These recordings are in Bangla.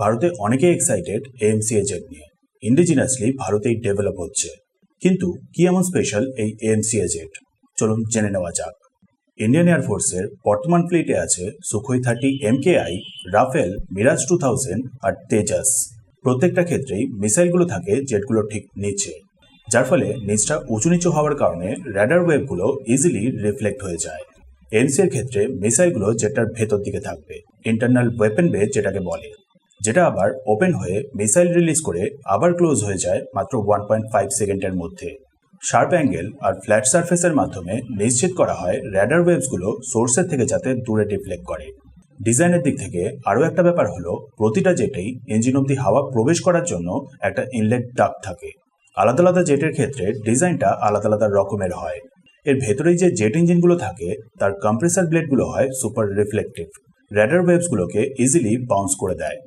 ভারতে অনেকে এক্সাইটেড এএমসিএ জেট নিয়ে। ইন্ডিজিনাসলি ভারতেই ডেভেলপ হচ্ছে। কিন্তু কি এমন স্পেশাল এই এএমসিএ জেট চলুন জেনে নেওয়া যাক। ইন্ডিয়ান এয়ারফোর্সের বর্তমান ফ্লিটে আছে Sukhoi thirty MKI Rafale Mirage two thousand আর তেজাস প্রত্যেকটা ক্ষেত্রেই মিসাইলগুলো থাকে জেটগুলো ঠিক নিচে। যার ফলে নিচটা উঁচু নিচু হওয়ার কারণে র্যাডার ওয়েভগুলো ইজিলি রিফ্লেক্ট হয়ে যায়। এমসি এর ক্ষেত্রে মিসাইলগুলো যেটার ভেতর দিকে থাকবে। ইন্টারনাল ওয়েপেন বেজ যেটাকে বলে। যেটা আবার ওপেন হয়ে মিসাইল রিলিজ করে আবার ক্লোজ হয়ে যায় মাত্র ওয়ান পয়েন্ট ফাইভ সেকেন্ডের মধ্যে। শার্প অ্যাঙ্গেল আর ফ্ল্যাট সারফেসের মাধ্যমে নিশ্চিত করা হয় র্যাডার ওয়েভসগুলো সোর্সের থেকে যাতে দূরে ডিফ্লেক্ট করে। ডিজাইনের দিক থেকে আরও একটা ব্যাপার হলো, প্রতিটা জেটেই ইঞ্জিন অব্দি হাওয়া প্রবেশ করার জন্য একটা ইনলেট ডাক থাকে। আলাদা আলাদা জেটের ক্ষেত্রে ডিজাইনটা আলাদা আলাদা রকমের হয়। এর ভেতরেই যে জেট ইঞ্জিনগুলো থাকে, তার কম্প্রেসার ব্লেডগুলো হয় সুপার রিফ্লেকটিভ র্যাডার ওয়েভসগুলোকে ইজিলি বাউন্স করে দেয়।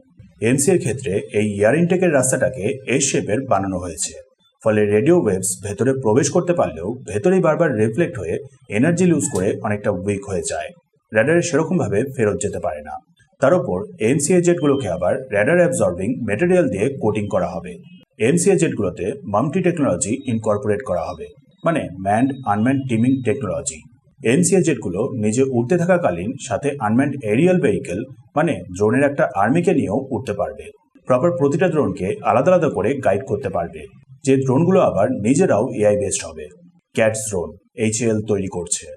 এমসি এর ক্ষেত্রে এই ইয়ার ইনটেকের রাস্তাটাকে এস শেপের বানানো হয়েছে। ফলে রেডিও ওয়েভস ভেতরে প্রবেশ করতে পারলেও ভেতরেই বারবার রিফ্লেক্ট হয়ে এনার্জি লুজ করে অনেকটা উইক হয়ে যায়। র্যাডারে সেরকমভাবে ফেরত যেতে পারে না। তার উপর এমসিএ জেটগুলোকে আবার র্যাডার অ্যাবজর্বিং মেটেরিয়াল দিয়ে কোটিং করা হবে। এমসিএ জেটগুলোতে মাল্টি টেকনোলজি ইনকর্পোরেট করা হবে। মানে manned unmanned teaming technology. MCA জেটগুলো নিজে উড়তে থাকাকালীন সাথে আনম্যান্ড এরিয়াল ভেহিকেল মানে ড্রোনের একটা আর্মিকে নিয়েও উঠতে পারবে। প্রপার প্রতিটা ড্রোনকে আলাদা আলাদা করে গাইড করতে পারবে। যে ড্রোনগুলো আবার নিজেরাও এআই বেসড হবে। ক্যাটস ড্রোন, এইচএল তৈরি করছে।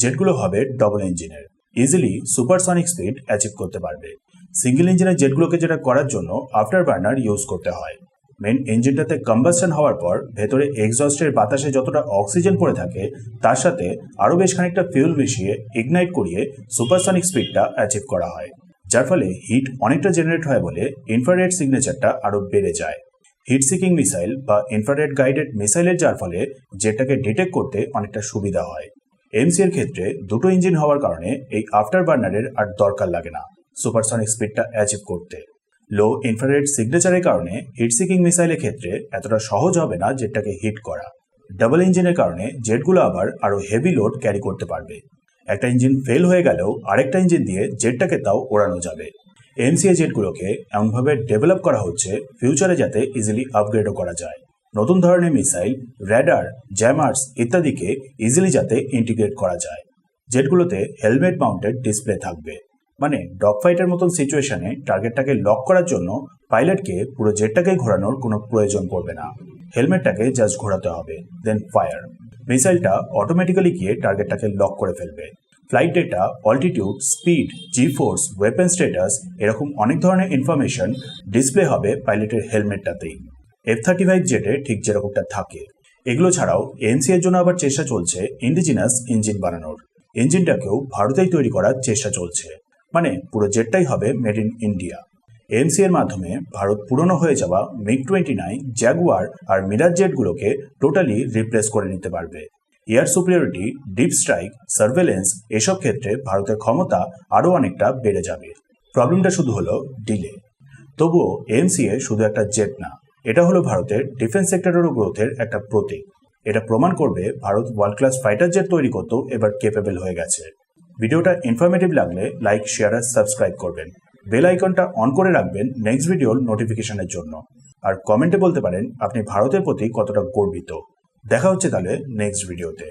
জেটগুলো হবে ডবল ইঞ্জিনের। ইজিলি সুপারসনিক স্পিড অ্যাচিভ করতে পারবে। সিঙ্গেল ইঞ্জিনের জেটগুলোকে যেটা করার জন্য আফটার বার্নার ইউজ করতে হয়। মেন ইঞ্জিনটাতে কম্বাসন হওয়ার পর ভেতরে এক্সস্টের বাতাসে যতটা অক্সিজেন পড়ে থাকে, তার সাথে আরও বেশ খানিকটা ফিউল মিশিয়ে ইগনাইট করিয়ে সুপারসনিক স্পিডটা অ্যাচিভ করা হয়। যার ফলে হিট অনেকটা জেনারেট হয় বলে ইনফ্রারেড সিগনেচারটা আরও বেড়ে যায়। হিট সিকিং মিসাইল বা ইনফ্রারেড গাইডেড মিসাইলের যার ফলে জেটটাকে ডিটেক্ট করতে অনেকটা সুবিধা হয়। এমসি এর ক্ষেত্রে দুটো ইঞ্জিন হওয়ার কারণে এই আফটার বার্নারের আর দরকার লাগে না সুপারসনিক স্পিডটা অ্যাচিভ করতে। লো ইনফ্রারেড সিগনেচারের কারণে হিট সিকিং মিসাইলের ক্ষেত্রে এতটা সহজ হবে না জেটটাকে হিট করা। ডাবল ইঞ্জিনের কারণে জেটগুলো আবার আরও হেভি লোড ক্যারি করতে পারবে। একটা ইঞ্জিন ফেল হয়ে গেলেও আরেকটা ইঞ্জিন দিয়ে জেটটাকে তাও ওড়ানো যাবে। এমসিএ জেটগুলোকে এমনভাবে ডেভেলপ করা হচ্ছে ফিউচারে যাতে ইজিলি আপগ্রেডও করা যায়। নতুন ধরনের মিসাইল র্যাডার জ্যামার্স ইত্যাদিকে ইজিলি যাতে ইন্টিগ্রেট করা যায়। জেটগুলোতে হেলমেট মাউন্টেড ডিসপ্লে থাকবে। মানে ডগ ফাইটের মতন সিচুয়েশনে টার্গেটটাকে লক করার জন্য পাইলটকে পুরো জেটটাকে ঘোরানোর কোনো প্রয়োজন পড়বে না। হেলমেটটাকে জাস্ট ঘোরাতে হবে দেন ফায়ার মিসাইলটা অটোমেটিক্যালি গিয়ে টার্গেটটাকে লক করে ফেলবে। Flight data altitude speed G force weapon status এরকম অনেক ধরনের ইনফরমেশন ডিসপ্লে হবে পাইলটের হেলমেটটাতেই। এফ থার্টি ফাইভ জেটে ঠিক যেরকমটা থাকে। এগুলো ছাড়াও এনসি এর জন্য আবার চেষ্টা চলছে ইন্ডিজিনাস ইঞ্জিন বানানোর। ইঞ্জিনটাকেও ভারতেই তৈরি করার চেষ্টা চলছে। মানে পুরো জেটটাই হবে মেড ইন ইন্ডিয়া এমসি এর মাধ্যমে ভারত পুরনো হয়ে যাওয়া মিগ টোয়েন্টি নাইন জ্যাগুয়ার আর মিরাজ জেটগুলোকে টোটালি রিপ্লেস করে নিতে পারবে। Air superiority deep strike surveillance এসব ক্ষেত্রে ভারতের ক্ষমতা আরও অনেকটা বেড়ে যাবে। প্রবলেমটা শুধু হলো ডিলে তবুও এমসিএ শুধু একটা জেট না, এটা হলো ভারতের ডিফেন্স সেক্টরেরও গ্রোথের একটা প্রতীক। এটা প্রমাণ করবে Bharat world class fighter jet তৈরি করতেও এবার কেপেবল হয়ে গেছে। ভিডিওটা ইনফরমেটিভ লাগলে লাইক শেয়ার আর সাবস্ক্রাইব করবেন। বেল আইকনটা অন করে রাখবেন নেক্সট ভিডিওর নোটিফিকেশনের জন্য। আর কমেন্টে বলতে পারেন, আপনি ভারতের প্রতি কতটা গর্বিত। দেখা হচ্ছে তাহলে নেক্সট ভিডিওতে